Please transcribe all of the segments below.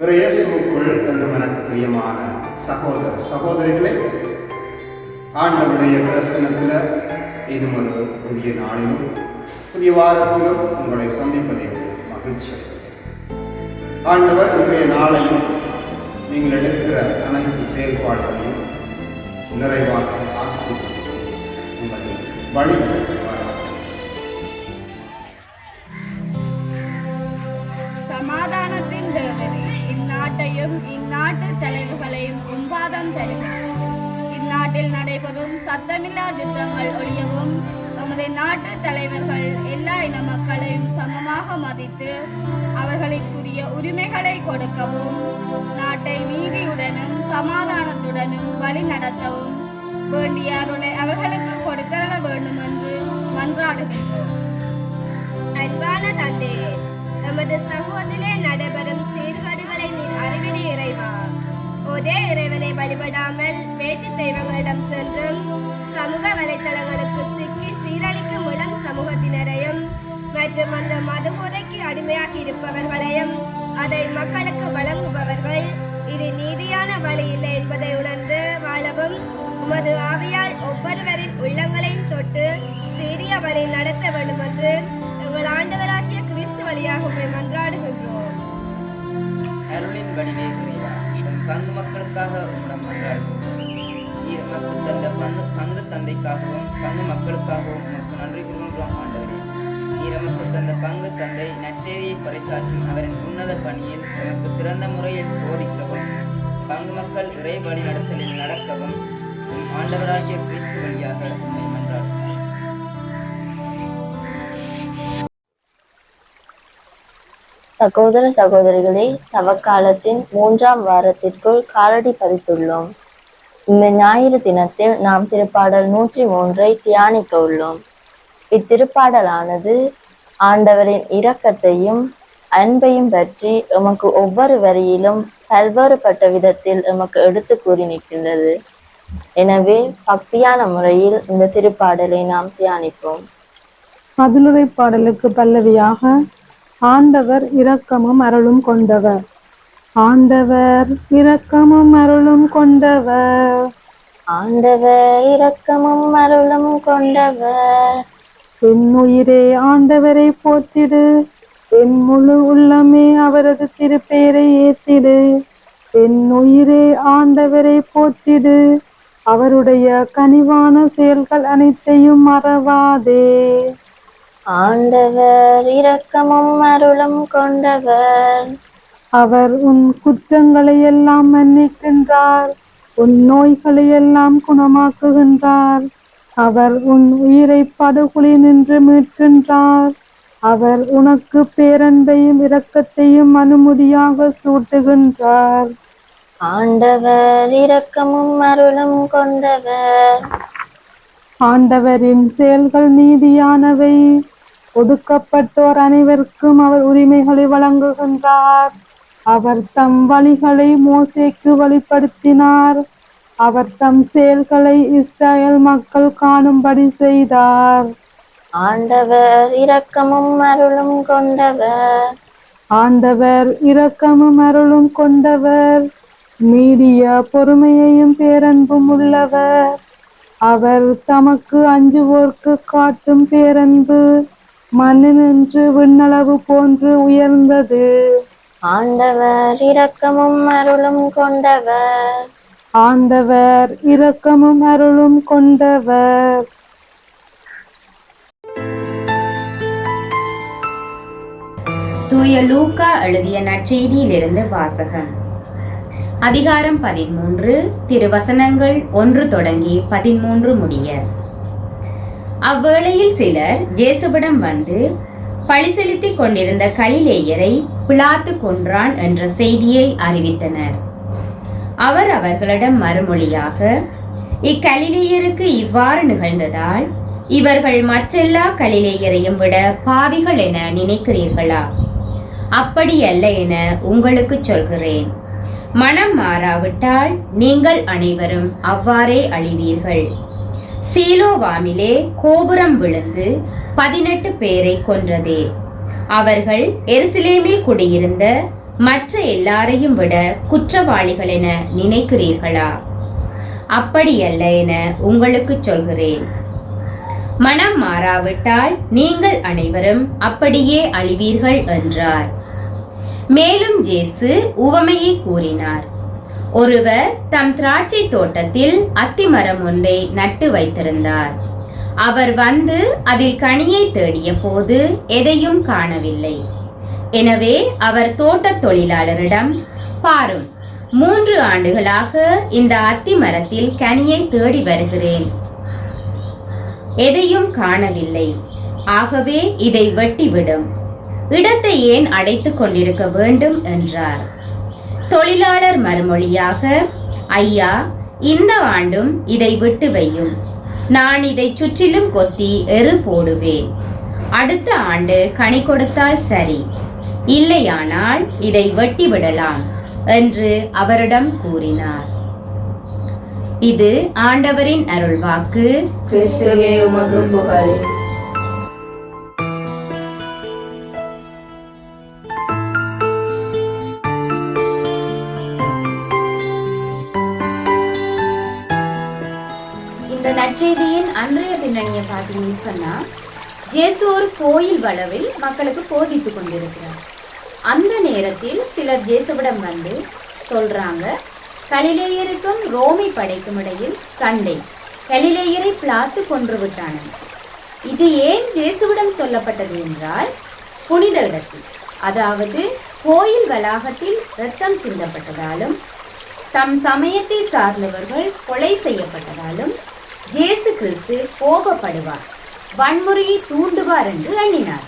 பிற இயேசுவுக்குள் என்றும் எனக்கு பிரியமான சகோதர சகோதரிகளே ஆண்டவருடைய பிரசனத்தில் இன்னும் ஒரு புதிய நாளிலும் புதிய வாரத்திலும் உங்களை சந்திப்பதில் மகிழ்ச்சி. ஆண்டவர் இன்றைய நாளையும் நீங்கள் எடுக்கிற அனைத்து செயல்பாடுகளையும் நிறைவாக ஆசிரியர் உங்களை வழிபடுத்த தலைவர்களையும் உம்பாதம் தருகிறேன் இந்நாட்டில் நடைபெறும் சத்தமில்லா யுத்தங்கள் ஒழியவும் நமது நாட்டு தலைவர்கள் எல்லா இன மக்களையும் சமமாக மதித்து அவர்களுக்குரிய உரிமைகளை கொடுக்கவும் நாட்டை நீதியுடனும் சமாதானத்துடனும் வழி நடத்தவும் வேண்டிய அருளை அவர்களுக்கு கொடுத்தரல வேண்டும் என்று மன்றாடுகின்றோம். அன்பான தந்தையே நமது சமூகத்திலே நடைபெறும் சீர்கேடுகளை நீர் அறிவினை ஒரே இறைவனை வழிபடாமல் வேற்று தெய்வங்களிடம் சென்றும் சமூக வலைத்தளங்களுக்கு சிக்கி சீரழிக்கும் இளம் சமூகத்தினரையும் மற்றும் அந்த மதுபோதைக்கு அடிமையாகி இருப்பவர்களையும் அதை மக்களுக்கு வழங்குபவர்கள். இது நீதியான வழி இல்லை என்பதை உணர்ந்து வாழவும் உமது ஆவியால் ஒவ்வொருவரின் உள்ளங்களையும் தொட்டு சீரிய வழி நடத்த வேண்டும் என்று எங்கள் ஆண்டவராகிய கிறிஸ்து வழியாக உம்மை மன்றாடுகின்றோம். அருளின் வடிவே பங்கு மக்களுக்காக உம்மிடம் மன்றாடுகிறோம் தந்த பங்கு பங்கு தந்தைக்காகவும் பங்கு மக்களுக்காகவும் உமக்கு நன்றி கூறுகின்றோம் ஆண்டவரே. நீர் நமக்கு தந்த பங்கு தந்தை நச்சேரியை பறைசாற்றும் அவரின் உன்னத பணியில் நமக்கு சிறந்த முறையில் போதிக்கவும் பங்கு மக்கள் இறை வழி நடத்தலில் நடக்கவும் ஆண்டவராகிய கிறிஸ்து வழியாக உண்மை சகோதர சகோதரிகளே தவக்காலத்தின் மூன்றாம் வாரத்திற்குள் காலடி பதித்துள்ளோம். இந்த ஞாயிறு தினத்தில் நாம் திருப்பாடல் நூற்றி மூன்றை தியானிக்க உள்ளோம். இத்திருப்பாடலானது ஆண்டவரின் இரக்கத்தையும் அன்பையும் பற்றி எமக்கு ஒவ்வொரு வரியிலும் பல்வேறுபட்ட விதத்தில் எமக்கு எடுத்து கூறி நிற்கின்றது எனவே பக்தியான முறையில் இந்த திருப்பாடலை நாம் தியானிப்போம். பதிலுரை பாடலுக்கு பல்லவியாக ஆண்டவர் இரக்கமும் அருளும் கொண்டவர். ஆண்டவர் இரக்கமும் அருளும் கொண்டவர். ஆண்டவர் இரக்கமும் அருளும் கொண்டவர். உயிரே ஆண்டவரை போற்றிடு. என் முழு உள்ளமே அவரது திருப்பெயரை ஏத்திடு. என் உயிரே ஆண்டவரை போற்றிடு. அவருடைய கனிவான செயல்கள் அனைத்தையும் மறவாதே. ஆண்டவர் இரக்கமும் அருளும் கொண்டவர். அவர் உன் குற்றங்களை எல்லாம் மன்னிக்கின்றார் உன் நோய்களை எல்லாம் குணமாக்குகின்றார். அவர் உன் உயிரை படுகொலி நின்று மீட்கின்றார். அவர் உனக்கு பேரன்பையும் இரக்கத்தையும் அனுமதியாக சூட்டுகின்றார். ஆண்டவர் இரக்கமும் அருளும் கொண்டவர். ஆண்டவரின் செயல்கள் நீதியானவை. ஒடுக்கப்பட்டோர் அனைவருக்கும் அவர் உரிமைகளை வழங்குகின்றார். அவர் தம் வழிகளை மோசேக்கு வழிப்படுத்தினார் அவர் தம் செயல்களை இஸ்ரேல் மக்கள் காணும்படி செய்தார். ஆண்டவர் இரக்கமும் அருளும் கொண்டவர். ஆண்டவர் இரக்கமும் அருளும் கொண்டவர். நீடிய பொறுமையையும் பேரன்பும் உள்ளவர். அவர் தமக்கு அஞ்சுவோர்க்கு காட்டும் பேரன்பு. மண்ணினின்று விண்ணளவு போன்று உயர்ந்தது. ஆண்டவர் இரக்கமும் அருளும் கொண்டவர். ஆண்டவர் இரக்கமும் அருளும் கொண்டவர். தூய லூக்கா எழுதிய நற்செய்தியிலிருந்து வாசகம். அதிகாரம் பதிமூன்று திருவசனங்கள் ஒன்று தொடங்கி பதிமூன்று முடிய. அவ்வேளையில் சிலர் ஜேசுவிடம் வந்து பழி செலுத்திக் கொண்டிருந்த கலிலேயரை பிளாத்து கொன்றான் என்ற செய்தியை அறிவித்தனர். அவர் அவர்களிடம் மறுமொழியாக இக்கலிலேயருக்கு இவ்வாறு நிகழ்ந்ததால் இவர்கள் மற்றெல்லா கலிலேயரையும் விட பாவிகள் என நினைக்கிறீர்களா? அப்படியல்ல என உங்களுக்கு சொல்கிறேன். மனம் மாறாவிட்டால் நீங்கள் அனைவரும் அவ்வாறே அழிவீர்கள். சீலோவாமிலே கோபுரம் விழுந்து பதினெட்டு பேரை கொன்றதே. அவர்கள் எருசலேமில் குடியிருந்த மற்ற எல்லாரையும் விட குற்றவாளிகள் என நினைக்கிறீர்களா? அப்படியல்ல என உங்களுக்கு சொல்கிறேன். மனம் மாறாவிட்டால் நீங்கள் அனைவரும் அப்படியே அழிவீர்கள் என்றார். மேலும் ஜேசு உவமையை கூறினார். ஒருவர் தம் திராட்சை தோட்டத்தில் அத்திமரம் ஒன்றை நட்டு வைத்திருந்தார். அவர் வந்து அதில் கனியை தேடிய போது எதையும் காணவில்லை. எனவே அவர் தோட்டத் தொழிலாளரிடம் பாரும் மூன்று ஆண்டுகளாக இந்த அத்தி மரத்தில் கனியை தேடி வருகிறேன். எதையும் காணவில்லை. ஆகவே இதை வெட்டிவிடும். இடத்தை ஏன் அடைத்துக் கொண்டிருக்க வேண்டும்? என்றார். தொழிலாளர் மறுமொழியாக ஐயா இந்த ஆண்டும் இதை விட்டு வையும். நான் இதை சுற்றிலும் கொத்தி எரு போடுவேன். அடுத்த ஆண்டு கனி கொடுத்தால் சரி. இல்லையானால் இதை வெட்டி விடலாம் என்று அவரிடம் கூறினார். இது ஆண்டவரின் அருள்வாக்கு. கிறிஸ்துவே உமக்கு புகழ். நற்செய்தியின் அன்றைய பின்னணியை பார்த்தீங்கன்னு சொன்னால் ஜேசு ஒரு கோயில் வளவில் மக்களுக்கு போதித்து கொண்டிருக்கிறார். அந்த நேரத்தில் சிலர் ஜேசுவிடம் வந்து சொல்றாங்க கலிலேயருக்கும் ரோமி படைக்கும் இடையில் சண்டை. கலிலேயரை பிளாத்து கொன்று விட்டானன் இது ஏன் ஜேசுவிடம் சொல்லப்பட்டது என்றால் புனித இடத்தில் அதாவது கோயில் வளாகத்தில் இரத்தம் சிந்தப்பட்டதாலும் தம் சமயத்தை சார்ந்தவர்கள் கொலை செய்யப்பட்டதாலும் ஜேசு கிறிஸ்து கோபப்படுவார். வன்முறையை தூண்டுவார் என்று எண்ணினார்.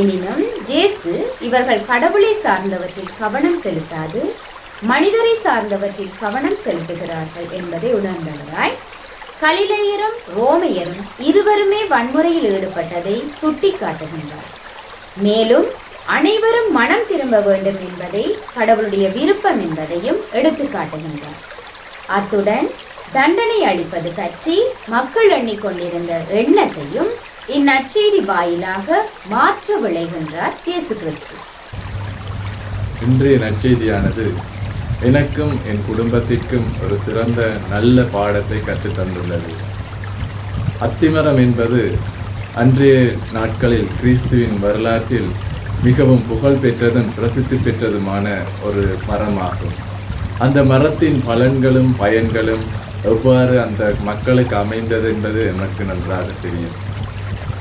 எனினும் ஜேசு இவர்கள் கடவுளை சார்ந்தவற்றில் கவனம் செலுத்தாது மனிதரை சார்ந்தவற்றில் கவனம் செலுத்துகிறார்கள் என்பதை உணர்ந்தவராய் கலிலையரும் ரோமையரும் இருவருமே வன்முறையில் ஈடுபட்டதை சுட்டிக்காட்டுகின்றார். மேலும் அனைவரும் மனம் திரும்ப வேண்டும் என்பதை கடவுளுடைய விருப்பம் என்பதையும் எடுத்து காட்டுகின்றார் அத்துடன் தண்டனை அளிப்பது பற்றி மக்கள் எண்ணிக்கொண்டிருந்த எண்ணத்தையும் இந்நற்செய்தி வாயிலாக மாற்ற விளைகின்றார் இயேசு கிறிஸ்து. இன்றைய நற்செய்தியானது எனக்கும் என் குடும்பத்திற்கும் ஒரு சிறந்த நல்ல பாடத்தை கற்றுத் தந்துள்ளது. அத்திமரம் என்பது அன்றைய நாட்களில் கிறிஸ்துவின் வரலாற்றில் மிகவும் புகழ் பெற்றதும் பிரசித்தி பெற்றதுமான ஒரு மரமாகும். அந்த மரத்தின் பலன்களும் பயன்களும் எவ்வாறு அந்த மக்களுக்கு அமைந்தது என்பது எனக்கு நன்றாக தெரியும்.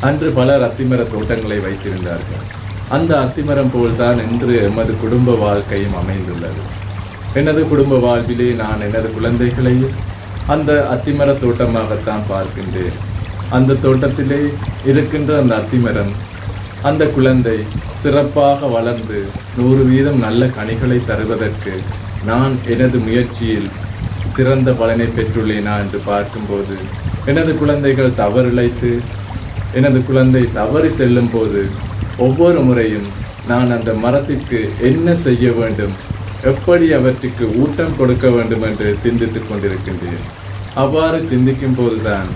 அன்று பலர் அத்திமர தோட்டங்களை வைத்திருந்தார்கள். அந்த அத்திமரம் போல்தான் இன்று எமது குடும்ப வாழ்க்கையும் அமைந்துள்ளது. எனது குடும்ப வாழ்விலே நான் எனது குழந்தைகளையும் அந்த அத்திமர தோட்டமாகத்தான் பார்க்கின்றேன். அந்த தோட்டத்திலே இருக்கின்ற அந்த அத்திமரம் அந்த குழந்தை சிறப்பாக வளர்ந்து நூறு வீதம் நல்ல கனிகளை தருவதற்கு நான் எனது முயற்சியில் சிறந்த பலனை பெற்றுள்ளேனா என்று பார்க்கும்போது எனது குழந்தைகள் தவறிழைத்து எனது குழந்தை தவறி செல்லும் போது ஒவ்வொரு முறையும் நான் அந்த மரத்திற்கு என்ன செய்ய வேண்டும் எப்படி அவற்றுக்கு ஊட்டம் கொடுக்க வேண்டும் என்று சிந்தித்துக் கொண்டிருக்கின்றேன். அவ்வாறு சிந்திக்கும் போதுதான்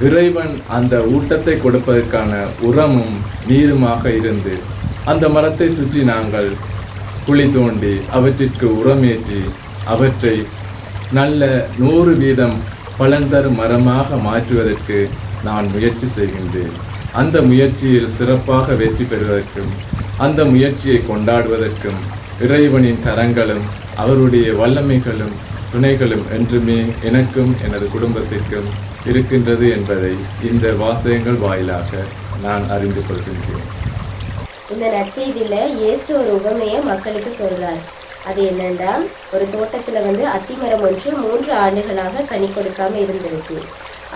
இறைவன் அந்த ஊட்டத்தை கொடுப்பதற்கான உரமும் நீருமாக இருந்து அந்த மரத்தை சுற்றி நாங்கள் குழி தோண்டி அவற்றிற்கு உரமேற்றி அவற்றை நல்ல நூறு வீதம் பலன் தரும் மரமாக மாற்றுவதற்கு நான் முயற்சி செய்கின்றேன். அந்த முயற்சியில் சிறப்பாக வெற்றி பெறுவதற்கும் அந்த முயற்சியை கொண்டாடுவதற்கும் இறைவனின் கரங்களும் அவருடைய வல்லமைகளும் துணைகளும் என்றுமே எனக்கும் எனது குடும்பத்திற்கும் இருக்கின்றது என்பதை இந்த வாசகங்கள் வாயிலாக நான் அறிந்து கொள்கின்றேன். இந்த நற்செய்தியில இயேசு ஒரு உபமையை மக்களுக்கு சொல்றார். அது என்னென்றால் ஒரு தோட்டத்தில் வந்து அத்திமரம் ஒன்று மூன்று ஆண்டுகளாக கனி கொடுக்காமல் இருந்திருக்கு.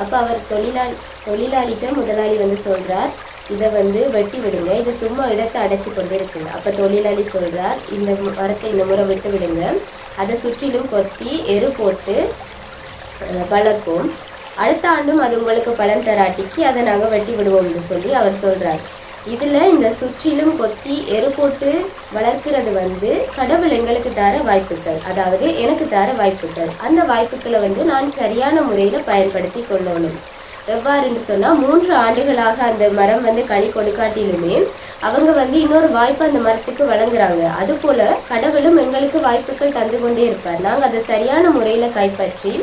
அப்போ அவர் தொழிலாளி தொழிலாளிகிட்ட முதலாளி வந்து சொல்கிறார் இதை வந்து வெட்டி விடுங்க. இது சும்மா இடத்தை அடைச்சி கொண்டு இருக்கு அப்போ தொழிலாளி சொல்கிறார் இந்த மரத்தை இந்த முறை விட்டு விடுங்க. அதை சுற்றிலும் கொத்தி எரு போட்டு வளர்ப்போம். அடுத்த ஆண்டும் அது உங்களுக்கு பலன் தராட்டிக்கு அதை நாங்கள் வெட்டி விடுவோம்னு சொல்லி அவர் சொல்கிறார் இதில் இந்த சுற்றிலும் கொத்தி எரு போட்டு வளர்க்கிறது வந்து கடவுள் எங்களுக்கு தர வாய்ப்புகள். அதாவது எனக்கு தர வாய்ப்புகள். அந்த வாய்ப்புகளை வந்து நான் சரியான முறையில் பயன்படுத்தி கொள்ளணும். எவ்வாறுன்னு சொன்னால் மூன்று ஆண்டுகளாக அந்த மரம் வந்து கனி கொடுக்காட்டிலுமே அவங்க வந்து இன்னொரு வாய்ப்பு அந்த மரத்துக்கு வழங்குறாங்க. அதுபோல் கடவுளும் எங்களுக்கு வாய்ப்புகள் தந்து கொண்டே இருப்பார். நாங்கள் அதை சரியான முறையில் கைப்பற்றி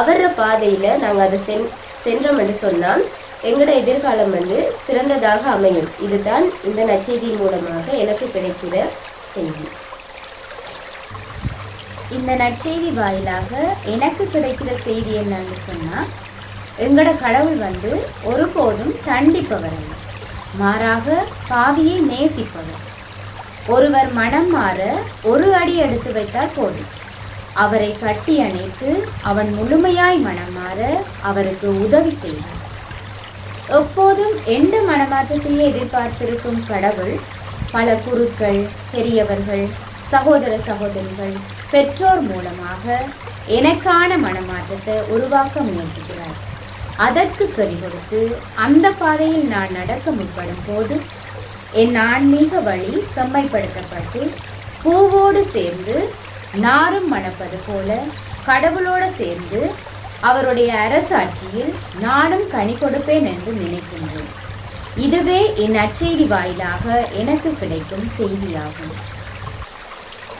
அவர்ற பாதையில் நாங்கள் அதை சென் சென்றோம் என்று சொன்னால் எங்களோட எதிர்காலம் வந்து சிறந்ததாக அமையும். இதுதான் இந்த நச்செய்தி மூலமாக எனக்கு கிடைக்கிற செய்தி. இந்த நற்செய்தி வாயிலாக எனக்கு கிடைக்கிற செய்தி என்னன்னு சொன்னா எங்களோட கடவுள் வந்து ஒருபோதும் தண்டிப்பவர் அல்ல. மாறாக பாவியை நேசிப்பவர். ஒருவர் மனம் மாற ஒரு அடி எடுத்து வைத்தால் போதும். அவரை கட்டி அணைத்து அவன் முழுமையாய் மனம் மாற அவருக்கு உதவி செய்வார். எப்போதும் எந்த மனமாற்றத்தையே எதிர்பார்த்திருக்கும் கடவுள் பல குருக்கள் பெரியவர்கள் சகோதர சகோதரிகள் பெற்றோர் மூலமாக எனக்கான மனமாற்றத்தை உருவாக்க முயற்சிக்கிறார். அதற்கு செவி கொடுத்து அந்த பாதையில் நான் நடக்க முற்படும் போது என் ஆன்மீக வழி செம்மைப்படுத்தப்பட்டு பூவோடு சேர்ந்து நாரும் மணப்பது போல கடவுளோடு சேர்ந்து அவருடைய அரசாட்சியில் நானும் கனி கொடுப்பேன் என்று நினைக்கின்றேன். இதுவே என் நற்செய்தி வாயிலாக எனக்கு கிடைக்கும் செய்தியாகும்.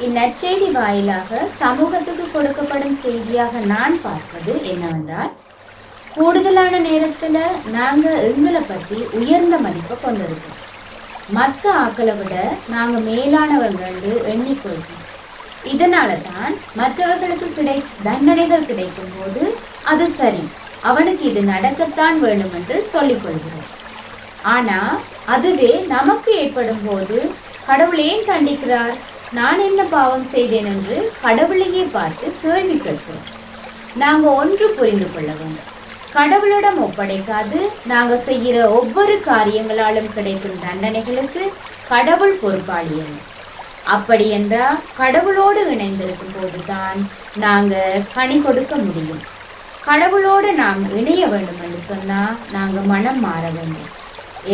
இந்நற்செய்தி வாயிலாக சமூகத்துக்கு கொடுக்கப்படும் செய்தியாக நான் பார்ப்பது என்னவென்றால் கூடுதலான நேரத்தில் நாங்கள் எங்களை பற்றி உயர்ந்த மதிப்பை கொண்டிருக்கோம். மற்ற ஆக்களை விட நாங்கள் மேலானவங்கன்னு எண்ணிக்கொள்கிறோம். இதனால தான் மற்றவர்களுக்கு கிடை தண்டனைகள் கிடைக்கும் போது அது சரி. அவனுக்கு இது நடக்கத்தான் வேண்டும் என்று சொல்லிக் கொள்கிறோம் ஆனா அதுவே நமக்கு ஏற்படும் போது கடவுள் ஏன் கண்டிக்கிறார்? நான் என்ன பாவம் செய்தேன் என்று கடவுளையே பார்த்து கேள்வி கேட்கிறோம். நாங்க ஒன்று புரிந்து கொள்ள வேண்டும். கடவுளிடம் ஒப்படைக்காது நாங்க செய்கிற ஒவ்வொரு காரியங்களாலும் கிடைக்கும் தண்டனைகளுக்கு கடவுள் பொறுப்பாளியல் அப்படி என்றால் கடவுளோடு இணைந்திருக்கும் போதுதான் நாங்க கனி கொடுக்க முடியும். கடவுளோடு நாம் இணைய வேண்டும் என்று சொன்னா நாங்க மனம் மாற வேண்டும்.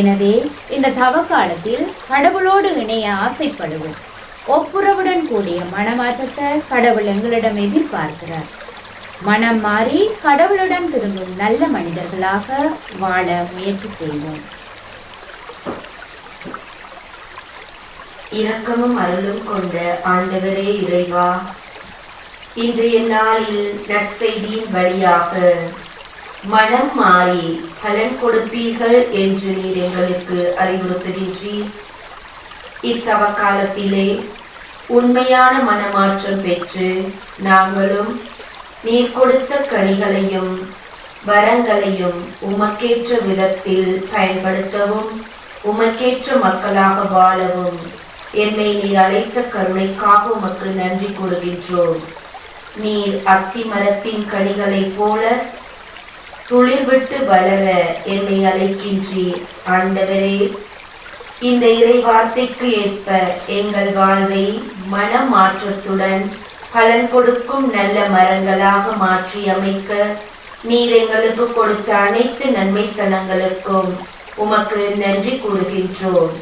எனவே இந்த தவ காலத்தில் கடவுளோடு இணைய ஆசைப்படுவோம். ஒப்புரவுடன் கூடிய மனமாற்றத்தை கடவுள் எங்களிடம் எதிர்பார்க்கிறார். மனம் மாறி கடவுளுடன் திரும்பும் நல்ல மனிதர்களாக வாழ முயற்சி செய்வோம். இரக்கமும் அருளும் கொண்ட ஆண்டவரே இறைவா இன்றைய நாளில் நற்செய்தியின் வழியாக மனம் மாறி பலன் கொடுப்பீர்கள் என்று நீர் எங்களுக்கு அறிவுறுத்துகின்றீர். இத்தவ காலத்திலே உண்மையான மனமாற்றம் பெற்று நாங்களும் நீர் கொடுத்த கனிகளையும் வரங்களையும் உமக்கேற்ற விதத்தில் பயன்படுத்தவும் உமக்கேற்ற மக்களாக வாழவும் என்னை நீர் அழைத்த கருணைக்காக உமக்கு நன்றி கூறுகின்றோம். நீர் அத்தி மரத்தின் கனிகளைப் போல துளிர்விட்டு வளர என்னை அழைக்கின்றீர் ஆண்டவரே. இந்த இறை வார்த்தைக்கு ஏற்ப எங்கள் வாழ்வை மனமாற்றத்துடன் பலன் கொடுக்கும் நல்ல மரங்களாக மாற்றி அமைக்க நீர் எங்களுக்கு கொடுத்த அனைத்து நன்மைத்தனங்களுக்கும் உமக்கு நன்றி கூறுகின்றோம்.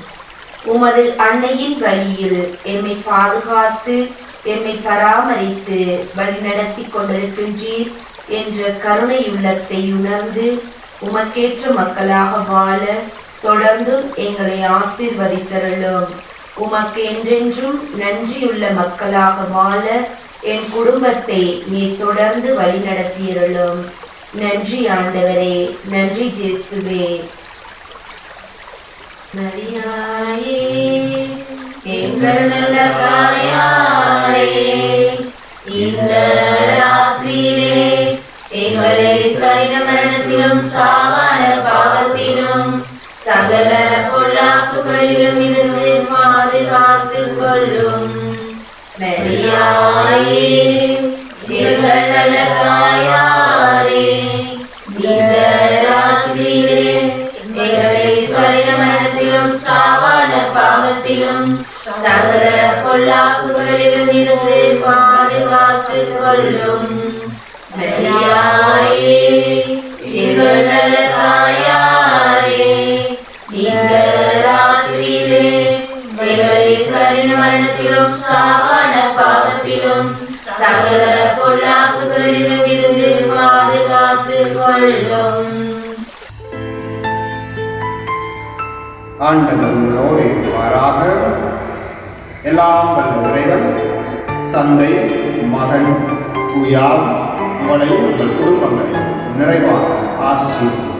உமது அன்னையின் வழியில் எம்மை பாதுகாத்து என்னை பராமரித்து வழிநடத்தி கொண்டிருக்கின்றீர் என்ற கருணை உள்ளத்தை உணர்ந்து உமக்கேற்ற மக்களாக வாழ தொடர்ந்தும் எங்களை ஆசீர்வதித்தருளும். உமக்கு என்றென்றும் நன்றியுள்ள மக்களாக வாழ என் குடும்பத்தை நீர் தொடர்ந்து வழிநடத்தியருளும் நன்றி ஆண்டவரே நன்றி ஜேசுவே. நரியாயே எங்கள் நல்ல தாயாரே இந்த ராத்திரியிலே எங்களை சைன மரணத்திலும் சாவான பாவத்திலும் சகல பொல்லாப்புகளிலும் இருந்து பாதுகாத்துக் கொள்ளும் மரியாயே இருந்து பாதுகாத்துக் கொள்ளும் தாயாரே இந்த ராத்திரியிலே எங்களை சரி மரணத்திலும் பாவத்திலும் சகல பொல்லாப்புகளிலும் இருந்து கொள்ளும். ஆண்டவர் உங்களோடு இருப்பாராக. எல்லாம் வல்ல இறைவன். தந்தை மகன் தூயார் உங்களை உங்கள் குடும்பங்களை நிறைவாக ஆசீர்வதிப்பாராக